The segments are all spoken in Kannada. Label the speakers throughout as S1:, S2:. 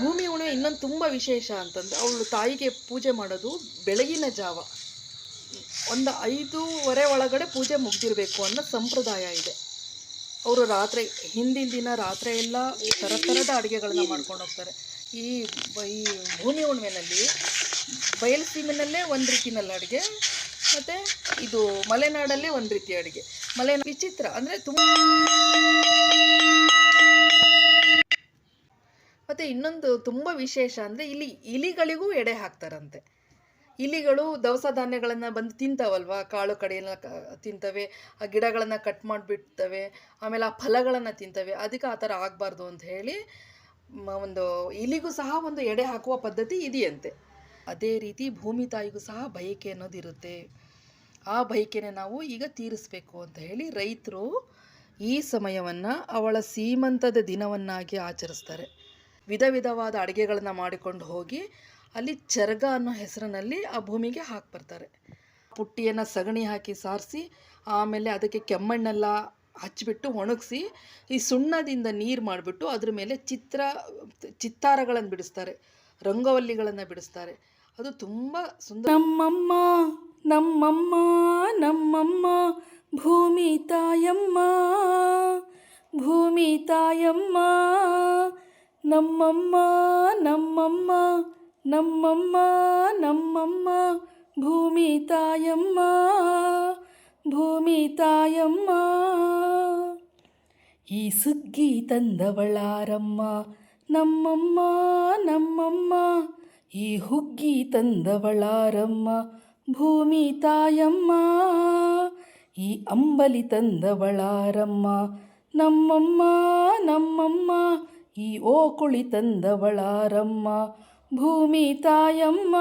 S1: ಭೂಮಿ ಉಣೆ ಇನ್ನೊಂದು ತುಂಬ ವಿಶೇಷ ಅಂತಂದರೆ ಅವಳು ತಾಯಿಗೆ ಪೂಜೆ ಮಾಡೋದು ಬೆಳಗಿನ ಜಾವ. ಒಂದು ಐದೂವರೆ ಒಳಗಡೆ ಪೂಜೆ ಮುಗ್ದಿರಬೇಕು ಅನ್ನೋ ಸಂಪ್ರದಾಯ ಇದೆ. ಅವರು ರಾತ್ರಿ, ಹಿಂದಿನ ದಿನ ರಾತ್ರಿ ಎಲ್ಲ ಥರ ಥರದ ಅಡುಗೆಗಳನ್ನ ಮಾಡ್ಕೊಂಡು ಹೋಗ್ತಾರೆ. ಈ ಈ ಭೂಮಿ ಹುಣ್ಣಿಮೆನಲ್ಲಿ ಬಯಲುಸೀಮೆನಲ್ಲೇ ಒಂದು ರೀತಿನಲ್ಲಿ ಅಡುಗೆ, ಮತ್ತು ಇದು ಮಲೆನಾಡಲ್ಲೇ ಒಂದು ರೀತಿ ಅಡುಗೆ. ಮಲೆನಾಡು ವಿಚಿತ್ರ, ಅಂದರೆ ತುಂಬ ಮತ್ತು ಇನ್ನೊಂದು ತುಂಬ ವಿಶೇಷ ಅಂದರೆ ಇಲ್ಲಿ ಇಲಿಗಳಿಗೂ ಎಡೆ ಹಾಕ್ತಾರಂತೆ. ಇಲಿಗಳು ದವಸ ಧಾನ್ಯಗಳನ್ನು ಬಂದು ತಿಂತಾವಲ್ವಾ? ಕಾಳು ಕಡೆಯೆಲ್ಲ ತಿಂತವೆ, ಆ ಗಿಡಗಳನ್ನು ಕಟ್ ಮಾಡಿಬಿಡ್ತವೆ, ಆಮೇಲೆ ಆ ಫಲಗಳನ್ನು ತಿಂತವೆ, ಅದಕ್ಕೆ ಆ ಥರ ಆಗಬಾರ್ದು ಅಂತ ಹೇಳಿ ಒಂದು ಇಲಿಗೂ ಸಹ ಒಂದು ಎಡೆ ಹಾಕುವ ಪದ್ಧತಿ ಇದೆಯಂತೆ. ಅದೇ ರೀತಿ ಭೂಮಿ ತಾಯಿಗೂ ಸಹ ಬಯಕೆ ಅನ್ನೋದಿರುತ್ತೆ ಆ ಬಯಕೆನೆ ನಾವು ಈಗ ತೀರಿಸ್ಬೇಕು ಅಂತ ಹೇಳಿ ರೈತರು ಈ ಸಮಯವನ್ನು ಅವಳ ಸೀಮಂತದ ದಿನವನ್ನಾಗಿ ಆಚರಿಸ್ತಾರೆ. ವಿಧ ವಿಧವಾದ ಅಡುಗೆಗಳನ್ನು ಮಾಡಿಕೊಂಡು ಹೋಗಿ ಅಲ್ಲಿ ಚರಗ ಅನ್ನೋ ಹೆಸರಿನಲ್ಲಿ ಆ ಭೂಮಿಗೆ ಹಾಕಿ ಬರ್ತಾರೆ. ಪುಟ್ಟಿಯನ್ನು ಸಗಣಿ ಹಾಕಿ ಸಾರಿಸಿ, ಆಮೇಲೆ ಅದಕ್ಕೆ ಕೆಮ್ಮಣ್ಣೆಲ್ಲ ಹಚ್ಚಿಬಿಟ್ಟು ಒಣಗಿಸಿ, ಈ ಸುಣ್ಣದಿಂದ ನೀರು ಮಾಡಿಬಿಟ್ಟು ಅದ್ರ ಮೇಲೆ ಚಿತ್ರ, ಚಿತ್ತಾರಗಳನ್ನು ಬಿಡಿಸ್ತಾರೆ ರಂಗವಲ್ಲಿಗಳನ್ನು ಬಿಡಿಸ್ತಾರೆ. ಅದು ತುಂಬ ಸುಂದರ
S2: ನಮ್ಮಮ್ಮ ನಮ್ಮಮ್ಮ ನಮ್ಮಮ್ಮ, ಭೂಮಿ ತಾಯಮ್ಮ ಭೂಮಿ ತಾಯಮ್ಮ ನಮ್ಮಮ್ಮ ನಮ್ಮಮ್ಮ ನಮ್ಮಮ್ಮ ನಮ್ಮಮ್ಮ, ಭೂಮಿ ತಾಯಮ್ಮ ಭೂಮಿ ತಾಯಮ್ಮ. ಈ ಸುಗ್ಗಿ ತಂದವಳಾರಮ್ಮ, ನಮ್ಮಮ್ಮ ನಮ್ಮಮ್ಮ, ಈ ಹುಗ್ಗಿ ತಂದವಳಾರಮ್ಮ, ಭೂಮಿ ತಾಯಮ್ಮ, ಈ ಅಂಬಲಿ ತಂದವಳಾರಮ್ಮ, ನಮ್ಮಮ್ಮ ನಮ್ಮಮ್ಮ ಈ ಓಕುಳಿ ತಂದವಳಾರಮ್ಮ, ಭೂಮಿ ತಾಯಮ್ಮ.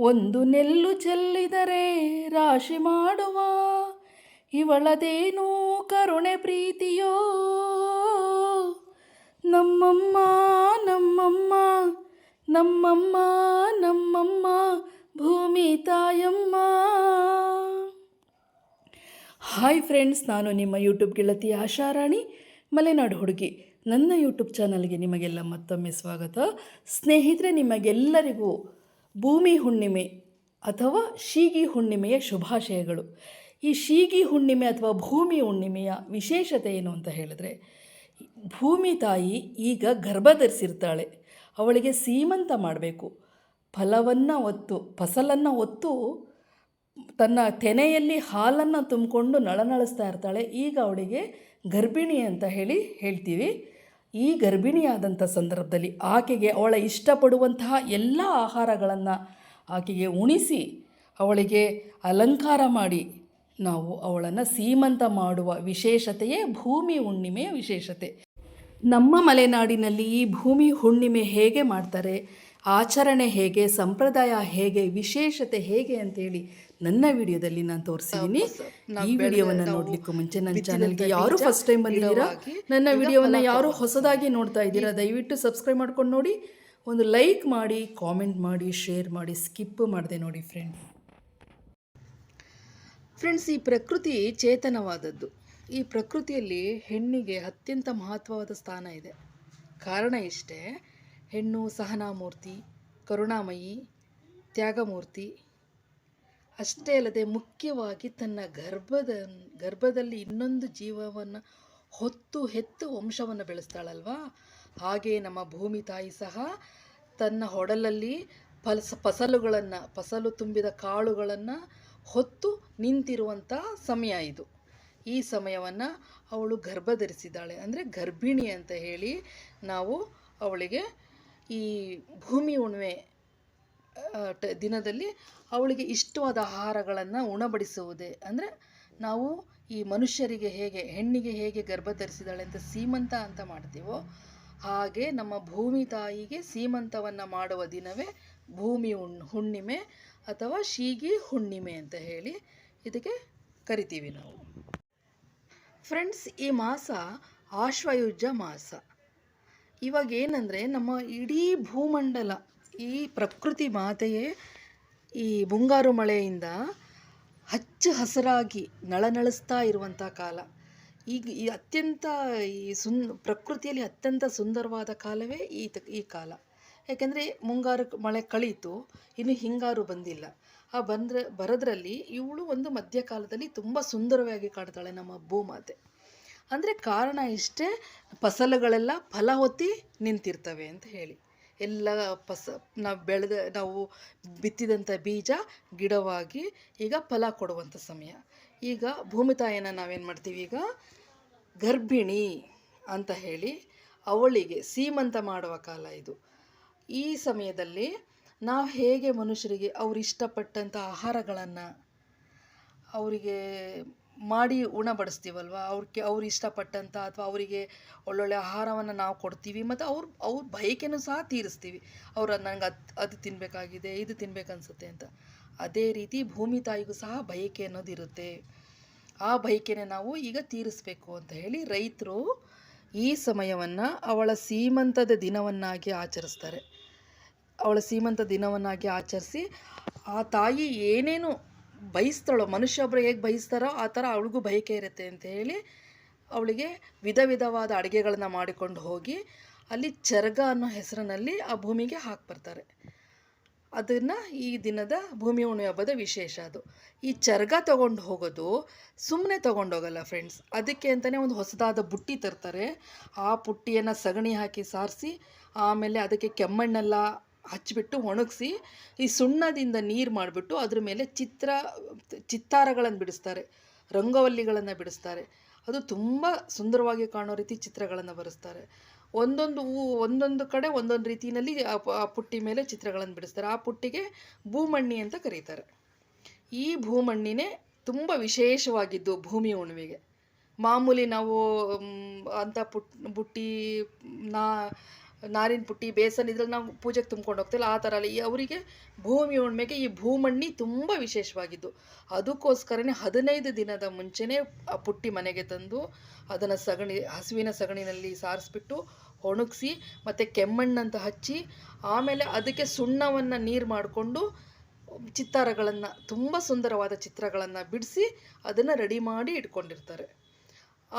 S2: ಒಂದು ನೆಲ್ಲು ಚೆಲ್ಲಿದರೆ ರಾಶಿ ಮಾಡುವ, ಇವಳದೇನೂ ಕರುಣೆ ಪ್ರೀತಿಯೋ. ನಮ್ಮಮ್ಮ ನಮ್ಮಮ್ಮ ನಮ್ಮಮ್ಮ ನಮ್ಮಮ್ಮ, ಭೂಮಿ ತಾಯಮ್ಮ. ಹಾಯ್ ಫ್ರೆಂಡ್ಸ್, ನಾನು ನಿಮ್ಮ ಯೂಟ್ಯೂಬ್ ಗೆಳತಿ ಆಶಾರಾಣಿ. ಮಲೆನಾಡು ಹುಡುಗಿ. ನನ್ನ ಯೂಟ್ಯೂಬ್ ಚಾನಲ್ಗೆ ನಿಮಗೆಲ್ಲ ಮತ್ತೊಮ್ಮೆ ಸ್ವಾಗತ. ಸ್ನೇಹಿತರೆ, ನಿಮಗೆಲ್ಲರಿಗೂ ಭೂಮಿ ಹುಣ್ಣಿಮೆ ಅಥವಾ ಶೀಗಿ ಹುಣ್ಣಿಮೆಯ ಶುಭಾಶಯಗಳು. ಈ ಶೀಗಿ ಹುಣ್ಣಿಮೆ ಅಥವಾ ಭೂಮಿ ಹುಣ್ಣಿಮೆಯ ವಿಶೇಷತೆ ಏನು ಅಂತ ಹೇಳಿದ್ರೆ, ಭೂಮಿ ತಾಯಿ ಈಗ ಗರ್ಭ ಧರಿಸಿರ್ತಾಳೆ ಅವಳಿಗೆ ಸೀಮಂತ ಮಾಡಬೇಕು. ಫಲವನ್ನು ಒತ್ತು, ಫಸಲನ್ನು ಒತ್ತು ತನ್ನ ತೆನೆಯಲ್ಲಿ ಹಾಲನ್ನು ತುಂಬಿಕೊಂಡು ನಳನಳಿಸ್ತಾ ಇರ್ತಾಳೆ. ಈಗ ಅವಳಿಗೆ ಗರ್ಭಿಣಿ ಅಂತ ಹೇಳಿ ಹೇಳ್ತೀವಿ. ಈ ಗರ್ಭಿಣಿಯಾದಂಥ ಸಂದರ್ಭದಲ್ಲಿ ಆಕೆಗೆ ಅವಳ ಇಷ್ಟಪಡುವಂತಹ ಎಲ್ಲ ಆಹಾರಗಳನ್ನು ಆಕೆಗೆ ಉಣಿಸಿ, ಅವಳಿಗೆ ಅಲಂಕಾರ ಮಾಡಿ, ನಾವು ಅವಳನ್ನು ಸೀಮಂತ ಮಾಡುವ ವಿಶೇಷತೆಯೇ ಭೂಮಿ ಹುಣ್ಣಿಮೆಯ ವಿಶೇಷತೆ. ನಮ್ಮ ಮಲೆನಾಡಿನಲ್ಲಿ ಈ ಭೂಮಿ ಹುಣ್ಣಿಮೆ ಹೇಗೆ ಮಾಡ್ತಾರೆ? ಆಚರಣೆ ಹೇಗೆ ಸಂಪ್ರದಾಯ ಹೇಗೆ ವಿಶೇಷತೆ ಹೇಗೆ ಅಂತೇಳಿ ನನ್ನ ವಿಡಿಯೋದಲ್ಲಿ ನಾನು ತೋರಿಸಿದ್ದೀನಿ. ಈ ವಿಡಿಯೋವನ್ನು ನೋಡ್ಲಿಕ್ಕೂ ಮುಂಚೆ ನನ್ನ ಚಾನಲ್ಗೆ ಯಾರು ಫಸ್ಟ್ ಟೈಮ್ ಬಂದಿದ್ದೀರಾ ನನ್ನ ವಿಡಿಯೋವನ್ನು ಯಾರು ಹೊಸದಾಗಿ ನೋಡ್ತಾ ಇದ್ದೀರಾ ದಯವಿಟ್ಟು ಸಬ್ಸ್ಕ್ರೈಬ್ ಮಾಡ್ಕೊಂಡು ನೋಡಿ ಒಂದು ಲೈಕ್ ಮಾಡಿ ಕಾಮೆಂಟ್ ಮಾಡಿ ಶೇರ್ ಮಾಡಿ ಸ್ಕಿಪ್ ಮಾಡಿದೆ ನೋಡಿ ಫ್ರೆಂಡ್
S1: ಫ್ರೆಂಡ್ಸ್ ಈ ಪ್ರಕೃತಿ ಚೇತನವಾದದ್ದು. ಈ ಪ್ರಕೃತಿಯಲ್ಲಿ ಹೆಣ್ಣಿಗೆ ಅತ್ಯಂತ ಮಹತ್ವವಾದ ಸ್ಥಾನ ಇದೆ. ಕಾರಣ ಇಷ್ಟೇ ಹೆಣ್ಣು ಸಹನಾಮೂರ್ತಿ, ಕರುಣಾಮಯಿ, ತ್ಯಾಗಮೂರ್ತಿ. ಅಷ್ಟೇ ಅಲ್ಲದೆ ಮುಖ್ಯವಾಗಿ ತನ್ನ ಗರ್ಭದ, ಗರ್ಭದಲ್ಲಿ ಇನ್ನೊಂದು ಜೀವವನ್ನು ಹೊತ್ತು ಹೆತ್ತು ವಂಶವನ್ನು ಬೆಳೆಸ್ತಾಳಲ್ವಾ? ಹಾಗೆ ನಮ್ಮ ಭೂಮಿ ತಾಯಿ ಸಹ ತನ್ನ ಹೊಡಲಲ್ಲಿ ಫಲಸ, ಫಸಲುಗಳನ್ನು, ಫಸಲು ತುಂಬಿದ ಕಾಳುಗಳನ್ನು ಹೊತ್ತು ನಿಂತಿರುವಂಥ ಸಮಯ ಇದು. ಈ ಸಮಯವನ್ನು ಅವಳು ಗರ್ಭ ಧರಿಸಿದ್ದಾಳೆ ಅಂದರೆ ಗರ್ಭಿಣಿ ಅಂತ ಹೇಳಿ ನಾವು ಅವಳಿಗೆ ಈ ಭೂಮಿ ಟ- ದಿನದಲ್ಲಿ ಅವಳಿಗೆ ಇಷ್ಟವಾದ ಆಹಾರಗಳನ್ನು ಉಣಬಡಿಸುವುದೇ. ಅಂದರೆ ನಾವು ಈ ಮನುಷ್ಯರಿಗೆ ಹೇಗೆ, ಹೆಣ್ಣಿಗೆ ಹೇಗೆ ಗರ್ಭ ಧರಿಸಿದಾಳೆ ಅಂತ ಸೀಮಂತ ಅಂತ ಮಾಡ್ತೀವೋ, ಹಾಗೆ ನಮ್ಮ ಭೂಮಿ ತಾಯಿಗೆ ಸೀಮಂತವನ್ನು ಮಾಡುವ ದಿನವೇ ಭೂಮಿ ಹುಣ್ ಹುಣ್ಣಿಮೆ ಅಥವಾ ಶೀಗಿ ಹುಣ್ಣಿಮೆ ಅಂತ ಹೇಳಿ ಇದಕ್ಕೆ ಕರಿತೀವಿ ನಾವು. ಫ್ರೆಂಡ್ಸ್, ಈ ಮಾಸ ಆಶ್ವಯುಜ ಮಾಸ. ಇವಾಗ ಏನಂದರೆ ನಮ್ಮ ಇಡೀ ಭೂಮಂಡಲ, ಈ ಪ್ರಕೃತಿ ಮಾತೆಯೇ ಈ ಮುಂಗಾರು ಮಳೆಯಿಂದ ಹಚ್ಚ ಹಸಿರಾಗಿ ನಳನಳಿಸ್ತಾ ಇರುವಂಥ ಕಾಲ. ಈಗ ಈ ಅತ್ಯಂತ ಈ ಸುನ್, ಪ್ರಕೃತಿಯಲ್ಲಿ ಅತ್ಯಂತ ಸುಂದರವಾದ ಕಾಲವೇ ಈ ಈ ಕಾಲ. ಯಾಕೆಂದರೆ ಮುಂಗಾರು ಮಳೆ ಕಳೀತು, ಇನ್ನು ಹಿಂಗಾರು ಬಂದಿಲ್ಲ. ಆ ಬಂದ್ರೆ, ಬರೋದ್ರಲ್ಲಿ ಇವಳು ಒಂದು ಮಧ್ಯಕಾಲದಲ್ಲಿ ತುಂಬ ಸುಂದರವಾಗಿ ಕಾಣ್ತಾಳೆ ನಮ್ಮ ಭೂಮಾತೆ. ಅಂದರೆ ಕಾರಣ ಇಷ್ಟೇ ಫಸಲುಗಳೆಲ್ಲ ಫಲ ಹೊತ್ತಿ ನಿಂತಿರ್ತವೆ ಅಂತ ಹೇಳಿ. ಎಲ್ಲ ಫಸ, ನಾವು ಬೆಳೆದ, ನಾವು ಬಿತ್ತಿದಂಥ ಬೀಜ ಗಿಡವಾಗಿ ಈಗ ಫಲ ಕೊಡುವಂಥ ಸಮಯ. ಈಗ ಭೂಮಿ ತಾಯಿನ ನಾವೇನು ಮಾಡ್ತೀವಿ ಈಗ? ಗರ್ಭಿಣಿ ಅಂತ ಹೇಳಿ ಅವಳಿಗೆ ಸೀಮಂತ ಮಾಡುವ ಕಾಲ ಇದು. ಈ ಸಮಯದಲ್ಲಿ ನಾವು ಹೇಗೆ ಮನುಷ್ಯರಿಗೆ ಅವ್ರು ಇಷ್ಟಪಟ್ಟಂಥ ಆಹಾರಗಳನ್ನು, ಅವರಿಗೆ ಮಾಡಿ ಉಣಬಡಿಸ್ತೀವಲ್ವ ಅವ್ರಿಗೆ ಅವ್ರು ಇಷ್ಟಪಟ್ಟಂಥ ಅಥವಾ ಅವರಿಗೆ ಒಳ್ಳೊಳ್ಳೆ ಆಹಾರವನ್ನು ನಾವು ಕೊಡ್ತೀವಿ ಮತ್ತು ಅವ್ರ ಅವ್ರ ಬಯಕೆನೂ ಸಹ ತೀರಿಸ್ತೀವಿ. ಅವ್ರು ನನಗೆ ಅದು ಅದು ತಿನ್ನಬೇಕಾಗಿದೆ ಇದು ತಿನ್ಬೇಕನ್ಸುತ್ತೆ ಅಂತ. ಅದೇ ರೀತಿ ಭೂಮಿ ತಾಯಿಗೂ ಸಹ ಬಯಕೆ ಅನ್ನೋದಿರುತ್ತೆ ಆ ಬಯಕೆನೆ ನಾವು ಈಗ ತೀರಿಸ್ಬೇಕು ಅಂತ ಹೇಳಿ ರೈತರು ಈ ಸಮಯವನ್ನು ಅವಳ ಸೀಮಂತದ ದಿನವನ್ನಾಗಿ ಆಚರಿಸ್ತಾರೆ. ಅವಳ ಸೀಮಂತ ದಿನವನ್ನಾಗಿ ಆಚರಿಸಿ ಆ ತಾಯಿ ಏನೇನು ಬಯಸ್ತಾಳೋ, ಮನುಷ್ಯ ಒಬ್ಬರು ಹೇಗೆ ಬಯಸ್ತಾರೋ ಆ ಥರ ಅವಳಿಗೂ ಬಯಕೆ ಇರುತ್ತೆ ಅಂತ ಹೇಳಿ ಅವಳಿಗೆ ವಿಧ ವಿಧವಾದ ಅಡುಗೆಗಳನ್ನ ಮಾಡಿಕೊಂಡು ಹೋಗಿ ಅಲ್ಲಿ ಚರಗ ಅನ್ನೋ ಹೆಸರಿನಲ್ಲಿ ಆ ಭೂಮಿಗೆ ಹಾಕ್ಬರ್ತಾರೆ ಅದನ್ನು ಈ ದಿನದ ಭೂಮಿ ಹುಣ್ಣಿ ಹಬ್ಬದ ವಿಶೇಷ ಅದು. ಈ ಚರ್ಗ ತೊಗೊಂಡು ಹೋಗೋದು ಸುಮ್ಮನೆ ತೊಗೊಂಡೋಗಲ್ಲ ಫ್ರೆಂಡ್ಸ್ ಅದಕ್ಕೆ ಅಂತಲೇ ಒಂದು ಹೊಸದಾದ ಬುಟ್ಟಿ ತರ್ತಾರೆ. ಆ ಬುಟ್ಟಿಯನ್ನು ಸಗಣಿ ಹಾಕಿ ಸಾರಿಸಿ, ಆಮೇಲೆ ಅದಕ್ಕೆ ಕೆಮ್ಮಣ್ಣೆಲ್ಲ ಹಚ್ಚಿಬಿಟ್ಟು ಒಣಗಿಸಿ ಈ ಸುಣ್ಣದಿಂದ ನೀರು ಮಾಡಿಬಿಟ್ಟು ಅದ್ರ ಮೇಲೆ ಚಿತ್ರ, ಚಿತ್ತಾರಗಳನ್ನು ಬಿಡಿಸ್ತಾರೆ. ರಂಗವಲ್ಲಿಗಳನ್ನು ಬಿಡಿಸ್ತಾರೆ. ಅದು ತುಂಬ ಸುಂದರವಾಗಿ ಕಾಣೋ ರೀತಿ ಚಿತ್ರಗಳನ್ನು ಬರೆಸ್ತಾರೆ. ಒಂದೊಂದು ಹೂ, ಒಂದೊಂದು ಕಡೆ ಒಂದೊಂದು ರೀತಿಯಲ್ಲಿ ಆ ಪುಟ್ಟಿ ಮೇಲೆ ಚಿತ್ರಗಳನ್ನು ಬಿಡಿಸ್ತಾರೆ. ಆ ಪುಟ್ಟಿಗೆ ಭೂಮಣ್ಣಿ ಅಂತ ಕರೀತಾರೆ. ಈ ಭೂಮಣ್ಣಿನೇ ತುಂಬ ವಿಶೇಷವಾಗಿದ್ದು ಭೂಮಿ ಉಣವಿಗೆ. ಮಾಮೂಲಿ ನಾವು ಅಂಥ ಪುಟ್, ಬುಟ್ಟಿ, ನಾ ನಾರಿನ ಪುಟ್ಟಿ, ಬೇಸನ್ ಇದ್ರಲ್ಲಿ ನಾವು ಪೂಜೆಗೆ ತುಂಬ್ಕೊಂಡು ಹೋಗ್ತಿಲ್ಲ ಆ ಥರ ಅಲ್ಲ. ಈ ಅವರಿಗೆ ಭೂಮಿ ಉಣ್ಮೆಗೆ ಈ ಭೂಮಣ್ಣಿ ತುಂಬ ವಿಶೇಷವಾಗಿದ್ದು. ಅದಕ್ಕೋಸ್ಕರನೇ ಹದಿನೈದು ದಿನದ ಮುಂಚೆನೇ ಆ ಪುಟ್ಟಿ ಮನೆಗೆ ತಂದು ಅದನ್ನು ಸಗಣಿ, ಹಸುವಿನ ಸಗಣಿನಲ್ಲಿ ಸಾರಿಸ್ಬಿಟ್ಟು ಒಣಗಿಸಿ, ಮತ್ತು ಕೆಮ್ಮಣ್ಣಂತ ಹಚ್ಚಿ, ಆಮೇಲೆ ಅದಕ್ಕೆ ಸುಣ್ಣವನ್ನು ನೀರು ಮಾಡಿಕೊಂಡು ಚಿತ್ತಾರಗಳನ್ನು, ತುಂಬ ಸುಂದರವಾದ ಚಿತ್ರಗಳನ್ನು ಬಿಡಿಸಿ ಅದನ್ನು ರೆಡಿ ಮಾಡಿ ಇಟ್ಕೊಂಡಿರ್ತಾರೆ.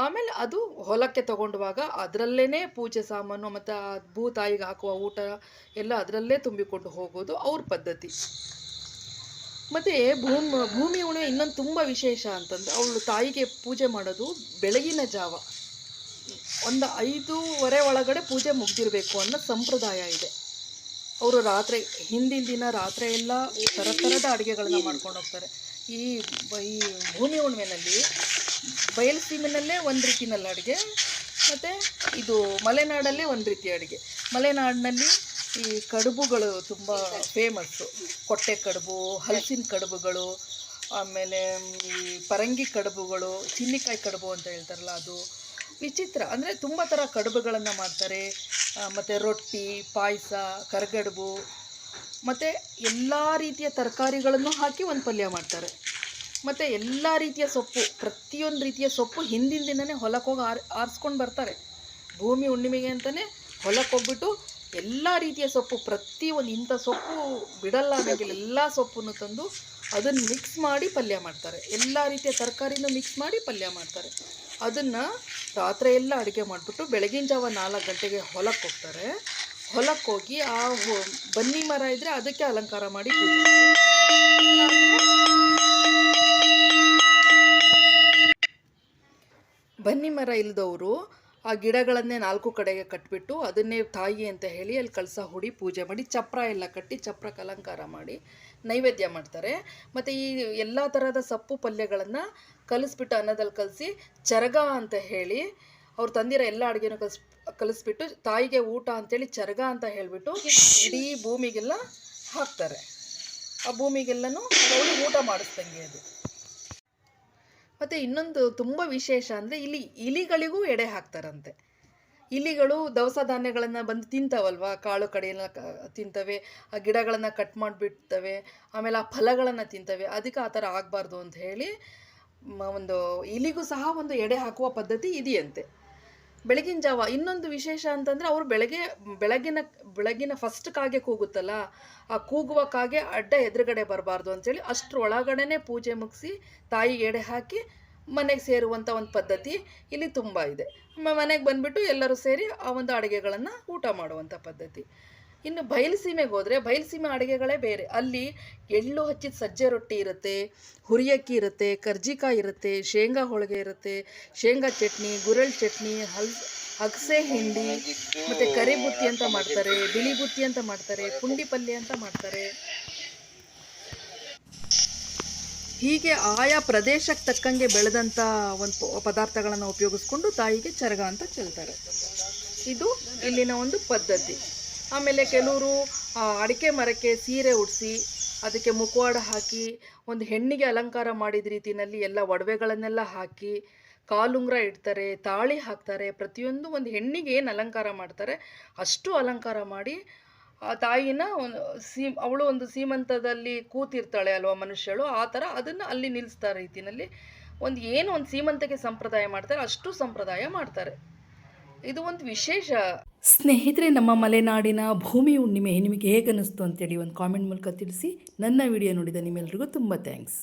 S1: ಆಮೇಲೆ ಅದು ಹೊಲಕ್ಕೆ ತಗೊಂಡುವಾಗ ಅದರಲ್ಲೇ ಪೂಜೆ ಸಾಮಾನು ಮತ್ತು ಆ ಭೂತಾಯಿಗೆ ಹಾಕುವ ಊಟ ಎಲ್ಲ ಅದರಲ್ಲೇ ತುಂಬಿಕೊಂಡು ಹೋಗೋದು ಅವ್ರ ಪದ್ಧತಿ. ಮತ್ತು ಭೂಮಿ ಭೂಮಿ ಉಣೆ ಇನ್ನೊಂದು ತುಂಬ ವಿಶೇಷ ಅಂತಂದರೆ ಅವಳು ತಾಯಿಗೆ ಪೂಜೆ ಮಾಡೋದು ಬೆಳಗಿನ ಜಾವ. ಒಂದು ಐದೂವರೆ ಒಳಗಡೆ ಪೂಜೆ ಮುಗ್ದಿರಬೇಕು ಅನ್ನೋ ಸಂಪ್ರದಾಯ ಇದೆ. ಅವರು ರಾತ್ರಿ, ಹಿಂದಿನ ದಿನ ರಾತ್ರಿ ಎಲ್ಲ ಥರ ಥರದ ಅಡುಗೆಗಳನ್ನ ಮಾಡ್ಕೊಂಡು ಹೋಗ್ತಾರೆ. ಈ ಈ ಭೂಮಿ ಹುಣ್ಣಿಮೆನಲ್ಲಿ ಬಯಲು ಸೀಮೆನಲ್ಲೇ ಒಂದು ರೀತಿನಲ್ಲಿ ಅಡುಗೆ, ಮತ್ತು ಇದು ಮಲೆನಾಡಲ್ಲೇ ಒಂದು ರೀತಿಯ ಅಡುಗೆ. ಮಲೆನಾಡಿನಲ್ಲಿ ಈ ಕಡುಬುಗಳು ತುಂಬ ಫೇಮಸ್ಸು ಕೊಟ್ಟೆ ಕಡುಬು, ಹಲಸಿನ ಕಡುಬುಗಳು, ಆಮೇಲೆ ಈ ಪರಂಗಿ ಕಡುಬುಗಳು, ಚಿನ್ನಿಕಾಯಿ ಕಡುಬು ಅಂತ ಹೇಳ್ತಾರಲ್ಲ ಅದು. ವಿಚಿತ್ರ, ಅಂದರೆ ತುಂಬ ಥರ ಕಡುಬುಗಳನ್ನು ಮಾಡ್ತಾರೆ. ಮತ್ತು ರೊಟ್ಟಿ, ಪಾಯಸ, ಕರಗಡುಬು ಮತ್ತು ಎಲ್ಲ ರೀತಿಯ ತರಕಾರಿಗಳನ್ನು ಹಾಕಿ ಒಂದು ಪಲ್ಯ ಮಾಡ್ತಾರೆ. ಮತ್ತು ಎಲ್ಲ ರೀತಿಯ ಸೊಪ್ಪು, ಪ್ರತಿಯೊಂದು ರೀತಿಯ ಸೊಪ್ಪು ಹಿಂದಿನ ದಿನವೇ ಹೊಲಕ್ಕೆ ಹೋಗಿ ಆರ್, ಆರಿಸ್ಕೊಂಡು ಬರ್ತಾರೆ. ಭೂಮಿ ಹುಣ್ಣಿಮೆಗೆ ಅಂತಲೇ ಹೊಲಕ್ಕೆ ಹೋಗ್ಬಿಟ್ಟು ಎಲ್ಲ ರೀತಿಯ ಸೊಪ್ಪು, ಪ್ರತಿ ಒಂದು ಇಂಥ ಸೊಪ್ಪು ಬಿಡಲ್ಲ ಅನ್ನೋಂಗಿಲ್ಲ. ಎಲ್ಲ ಸೊಪ್ಪನ್ನು ತಂದು ಅದನ್ನು ಮಿಕ್ಸ್ ಮಾಡಿ ಪಲ್ಯ ಮಾಡ್ತಾರೆ. ಎಲ್ಲ ರೀತಿಯ ತರಕಾರಿನೂ ಮಿಕ್ಸ್ ಮಾಡಿ ಪಲ್ಯ ಮಾಡ್ತಾರೆ. ಅದನ್ನು ರಾತ್ರಿ ಎಲ್ಲ ಅಡುಗೆ ಮಾಡಿಬಿಟ್ಟು ಬೆಳಗಿನ ಜಾವ ನಾಲ್ಕು ಗಂಟೆಗೆ ಹೊಲಕ್ಕೆ ಹೋಗ್ತಾರೆ. ಹೊಲಕ್ಕೆ ಹೋಗಿ ಆ ಬನ್ನಿ ಮರ ಇದ್ದರೆ ಅದಕ್ಕೆ ಅಲಂಕಾರ ಮಾಡಿ ಬನ್ನಿ ಮರ ಇಲ್ಲದವರು ಆ ಗಿಡಗಳನ್ನೇ ನಾಲ್ಕು ಕಡೆಗೆ ಕಟ್ಬಿಟ್ಟು ಅದನ್ನೇ ತಾಯಿ ಅಂತ ಹೇಳಿ ಅಲ್ಲಿ ಕಳಸ ಹುಡಿ ಪೂಜೆ ಮಾಡಿ, ಚಪ್ರ ಎಲ್ಲ ಕಟ್ಟಿ ಚಪ್ರಕ್ಕೆ ಅಲಂಕಾರ ಮಾಡಿ ನೈವೇದ್ಯ ಮಾಡ್ತಾರೆ. ಮತ್ತು ಈ ಎಲ್ಲ ಥರದ ಸೊಪ್ಪು ಪಲ್ಯಗಳನ್ನು ಕಲಿಸ್ಬಿಟ್ಟು ಅನ್ನದಲ್ಲಿ ಕಲಸಿ, ಚರಗ ಅಂತ ಹೇಳಿ ಅವ್ರು ತಂದಿರೋ ಎಲ್ಲ ಅಡುಗೆನೂ ಕಲಿಸ್ ಕಲಿಸ್ಬಿಟ್ಟು ತಾಯಿಗೆ ಊಟ ಅಂತೇಳಿ ಚರಗ ಅಂತ ಹೇಳಿಬಿಟ್ಟು ಇಡೀ ಭೂಮಿಗೆಲ್ಲ ಹಾಕ್ತಾರೆ. ಆ ಭೂಮಿಗೆಲ್ಲನೂ ಅವಳು ಊಟ ಮಾಡಿಸ್ದಂಗೆ ಅದು ಮತ್ತು ಇನ್ನೊಂದು ತುಂಬ ವಿಶೇಷ ಅಂದರೆ ಇಲ್ಲಿ ಇಲಿಗಳಿಗೂ ಎಡೆ ಹಾಕ್ತಾರಂತೆ. ಇಲಿಗಳು ದವಸ ಧಾನ್ಯಗಳನ್ನು ಬಂದು ತಿಂತಾವಲ್ವಾ? ಕಾಳು ಕಡೆಯೆಲ್ಲ ತಿಂತವೆ, ಆ ಗಿಡಗಳನ್ನು ಕಟ್ ಮಾಡಿಬಿಡ್ತವೆ, ಆಮೇಲೆ ಆ ಫಲಗಳನ್ನು ತಿಂತವೆ, ಅದಕ್ಕೆ ಆ ಥರ ಆಗಬಾರ್ದು ಅಂತ ಹೇಳಿ ಒಂದು ಇಲಿಗೂ ಸಹ ಒಂದು ಎಡೆ ಹಾಕುವ ಪದ್ಧತಿ ಇದೆಯಂತೆ. ಬೆಳಗಿನ ಜಾವ. ಇನ್ನೊಂದು ವಿಶೇಷ ಅಂತಂದರೆ ಅವರು ಬೆಳಗ್ಗೆ, ಬೆಳಗಿನ ಬೆಳಗಿನ ಫಸ್ಟ್ ಕಾಗೆ ಕೂಗುತ್ತಲ್ಲ, ಆ ಕೂಗುವ ಕಾಗೆ ಅಡ್ಡ ಎದುರುಗಡೆ ಬರಬಾರ್ದು ಅಂತೇಳಿ ಅಷ್ಟ್ರ ಒಳಗಡೆನೆ ಪೂಜೆ ಮುಗಿಸಿ ತಾಯಿಗೆ ಎಡೆ ಹಾಕಿ ಮನೆಗೆ ಸೇರುವಂಥ ಒಂದು ಪದ್ಧತಿ ಇಲ್ಲಿ ತುಂಬ ಇದೆ. ಮನೆಗೆ ಬಂದುಬಿಟ್ಟು ಎಲ್ಲರೂ ಸೇರಿ ಆ ಒಂದು ಅಡುಗೆಗಳನ್ನು ಊಟ ಮಾಡುವಂಥ ಪದ್ಧತಿ. ಇನ್ನು ಬಯಲುಸೀಮೆಗೆ ಹೋದರೆ ಬಯಲುಸೀಮೆ ಅಡುಗೆಗಳೇ ಬೇರೆ. ಅಲ್ಲಿ ಎಳ್ಳು ಹಚ್ಚಿದ ಸಜ್ಜೆ ರೊಟ್ಟಿ ಇರುತ್ತೆ, ಹುರಿಯಕ್ಕಿ ಇರುತ್ತೆ, ಕರ್ಜಿಕಾಯಿ ಇರುತ್ತೆ, ಶೇಂಗಾ ಹೋಳಿಗೆ ಇರುತ್ತೆ, ಶೇಂಗಾ ಚಟ್ನಿ ಗುರಳ್ ಚಟ್ನಿ, ಹಲ್, ಅಗಸೆ ಹಿಂಡಿ, ಮತ್ತು ಕರಿ ಬುತ್ತಿ ಅಂತ ಮಾಡ್ತಾರೆ, ಬಿಳಿ ಬುತ್ತಿ ಅಂತ ಮಾಡ್ತಾರೆ, ಪುಂಡಿ ಪಲ್ಯ ಅಂತ ಮಾಡ್ತಾರೆ. ಹೀಗೆ ಆಯಾ ಪ್ರದೇಶಕ್ಕೆ ತಕ್ಕಂಗೆ ಬೆಳೆದಂಥ ಒಂದು ಪದಾರ್ಥಗಳನ್ನು ಉಪಯೋಗಿಸ್ಕೊಂಡು ತಾಯಿಗೆ ಚರಗ ಅಂತ ಚೆಲ್ತಾರೆ. ಇದು ಇಲ್ಲಿನ ಒಂದು ಪದ್ಧತಿ. ಆಮೇಲೆ ಕೆಲವರು ಅಡಿಕೆ ಮರಕ್ಕೆ ಸೀರೆ ಉಡಿಸಿ, ಅದಕ್ಕೆ ಮುಖವಾಡ ಹಾಕಿ, ಒಂದು ಹೆಣ್ಣಿಗೆ ಅಲಂಕಾರ ಮಾಡಿದ ರೀತಿಯಲ್ಲಿ ಎಲ್ಲ ಒಡವೆಗಳನ್ನೆಲ್ಲ ಹಾಕಿ, ಕಾಲುಂಗ್ರ ಇಡ್ತಾರೆ, ತಾಳಿ ಹಾಕ್ತಾರೆ, ಪ್ರತಿಯೊಂದು ಒಂದು ಹೆಣ್ಣಿಗೆ ಏನು ಅಲಂಕಾರ ಮಾಡ್ತಾರೆ, ಅಷ್ಟು ಅಲಂಕಾರ ಮಾಡಿ, ಆ ತಾಯಿನ ಒಂದು ಸೀ ಅವಳು ಒಂದು ಸೀಮಂತದಲ್ಲಿ ಕೂತಿರ್ತಾಳೆ ಅಲ್ವಾ ಮನುಷ್ಯಳು, ಆ ಥರ ಅದನ್ನು ಅಲ್ಲಿ ನಿಲ್ಲಿಸ್ತಾರೆ ರೀತಿಯಲ್ಲಿ, ಒಂದು ಏನು ಒಂದು ಸೀಮಂತಕ್ಕೆ ಸಂಪ್ರದಾಯ ಮಾಡ್ತಾರೆ, ಅಷ್ಟು ಸಂಪ್ರದಾಯ ಮಾಡ್ತಾರೆ. ಇದು ಒಂದು ವಿಶೇಷ.
S2: ಸ್ನೇಹಿತರೆ, ನಮ್ಮ ಮಲೆನಾಡಿನ ಭೂಮಿ ಹುಣ್ಣಿಮೆ, ನಿಮಗೆ ಹೇಗೆ ಅನ್ನಿಸ್ತು ಅಂತೇಳಿ ಒಂದು ಕಾಮೆಂಟ್ ಮೂಲಕ ತಿಳಿಸಿ. ನನ್ನ ವಿಡಿಯೋ ನೋಡಿದ ನಿಮ್ಮೆಲ್ರಿಗೂ ತುಂಬ ಥ್ಯಾಂಕ್ಸ್